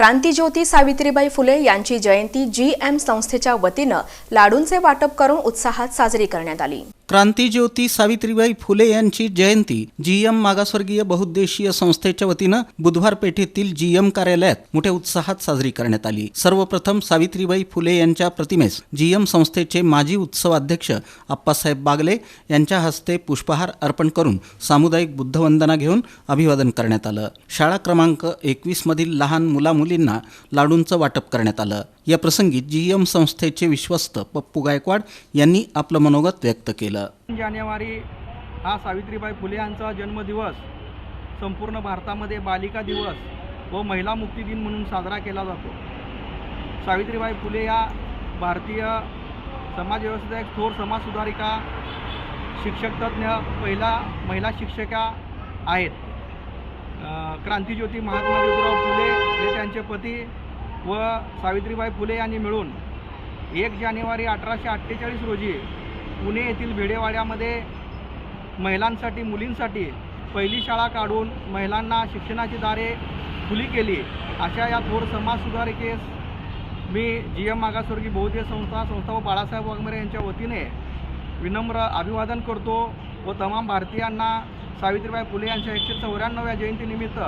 क्रांतीज्योती सावित्रीबाई फुले यांची जयंती G M संस्थेच्या वतीनं लाडूंचे वाटप करून उत्साहात साजरी करण्यात आली. क्रांतीज्योती सावित्रीबाई फुले यांची जयंती जीएम मागासवर्गीय बहुद्देशीय संस्थेच्या वतीनं बुधवार पेठेतील जीएम कार्यालयात मोठ्या उत्साहात साजरी करण्यात आली. सर्वप्रथम सावित्रीबाई फुले यांच्या प्रतिमेस जीएम संस्थेचे माजी उत्सव अध्यक्ष आप्पासाहेब बागले यांच्या हस्ते पुष्पहार अर्पण करून सामुदायिक बुद्धवंदना घेऊन अभिवादन करण्यात आलं. शाळा क्रमांक एकवीस मधील लहान मुलामुली मुलींना लाडूंचं वाटप करण्यात आलं. या प्रसंगी जी एम संस्थेचे विश्वस्त पप्पू गायकवाड यांनी आपलं मनोगत व्यक्त केलं. जानेवारी हा सावित्रीबाई फुले यांचा जन्मदिवस संपूर्ण भारतामध्ये बालिका दिवस व महिला मुक्ती दिन म्हणून साजरा केला जातो. सावित्रीबाई फुले या भारतीय समाजव्यवस्थेचा एक थोर समाजसुधारिका शिक्षकतज्ञ पहिला महिला शिक्षिका आहेत. क्रांतिज्योती महात्मा ज्योतिराव फुले हे त्यांचे पती व सावित्रीबाई फुले यांनी मिळून एक जानेवारी अठराशे अठ्ठेचाळीस रोजी पुणे येथील भिडेवाड्यामध्ये महिलांसाठी मुलींसाठी पहिली शाळा काढून महिलांना शिक्षणाची दारे खुली केली. अशा या थोर समाजसुधारिकेस मी जी एम मागासवर्गीय बहुतेय संस्था संस्था व बाळासाहेब वाघमारे यांच्या वतीने विनम्र अभिवादन करतो व तमाम भारतीयांना सावित्रीबाई फुले यांच्या एकशे चौऱ्याण्णव्या जयंतीनिमित्त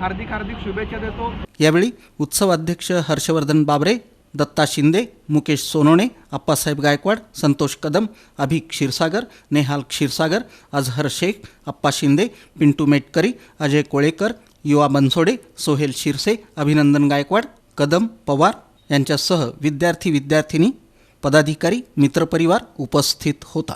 हार्दिक हार्दिक शुभेच्छा देतो. यावेळी उत्सव अध्यक्ष हर्षवर्धन बाबरे दत्ता शिंदे मुकेश सोनोणे अप्पासाहेब गायकवाड संतोष कदम अभि क्षीरसागर नेहाल क्षीरसागर अजहर शेख अप्पा शिंदे पिंटू मेटकरी अजय कोळेकर युवा बनसोडे सोहेल शिरसे अभिनंदन गायकवाड कदम पवार यांच्यासह विद्यार्थी विद्यार्थिनी पदाधिकारी मित्रपरिवार उपस्थित होता.